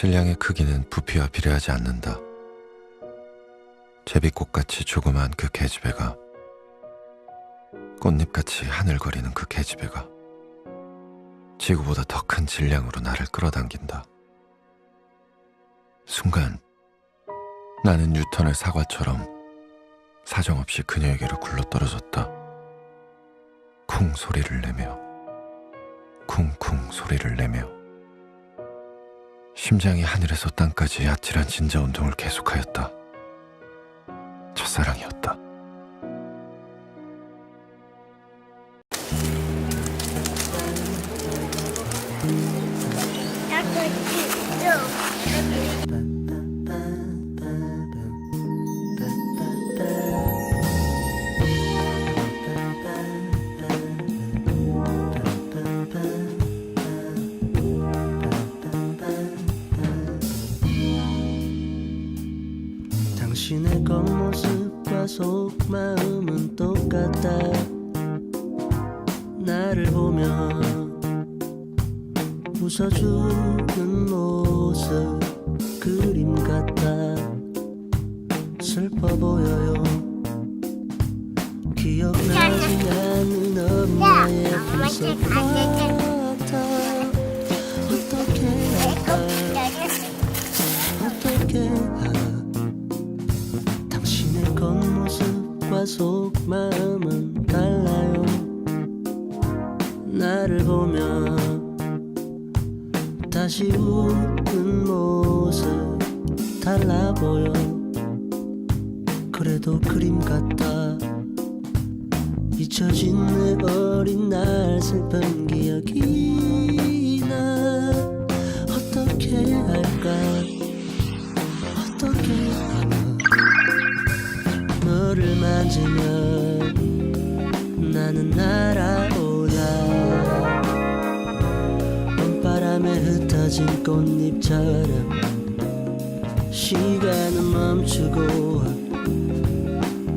질량의 크기는 부피와 비례하지 않는다. 제비꽃같이 조그마한 그 계집애가 꽃잎같이 하늘거리는 그 계집애가 지구보다 더 큰 질량으로 나를 끌어당긴다. 순간 나는 뉴턴의 사과처럼 사정없이 그녀에게로 굴러떨어졌다. 쿵 소리를 내며 쿵쿵 소리를 내며 심장이 하늘에서 땅까지 아찔한 진자 운동을 계속하였다. 첫사랑이었다. 당신의 겉모습과 속마음은 똑같다 나를 보면 웃어주는 모습 그림 같다 슬퍼 보여요. 기억나지 않는 엄마의 모습 겉모습과 속마음은 달라요. 나를 보면 다시 웃는 모습 달라 보여. 그래도 그림 같아 잊혀진 내 어린 날 슬픈 기억이 만지면 나는 날아올라. 봄바람에 흩어진 꽃잎처럼 시간은 멈추고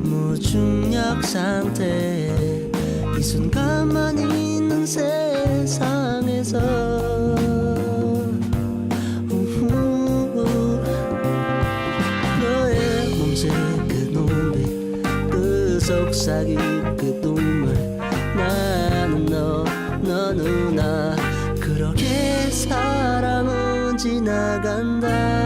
무중력 상태에 이 순간만 있는 세상에서 속삭임 그 눈물. 나는 너 너는 나. 그렇게 사람은 지나간다